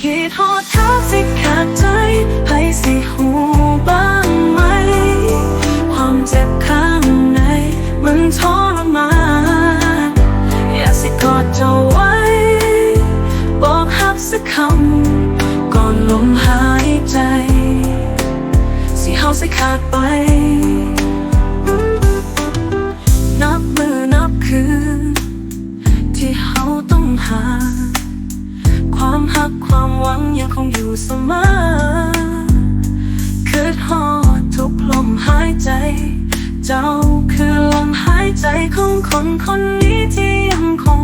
คิดฮอดทักสิขาดใจให้สิหูบ้างไหม ความเจ็บข้างในมันทรมานอยากสิกอดเจ้าไว้ บอกฮักสักคำก่อนลมหายใจ สิเฮาสิขาดไปนับมือนับคืนที่เฮาต้องหา กความหวังยังคงอยู่เสมอคืดหอดทุกลมหายใจ เจ้าคือลมหายใจของคนคนนี้ที่ยังคง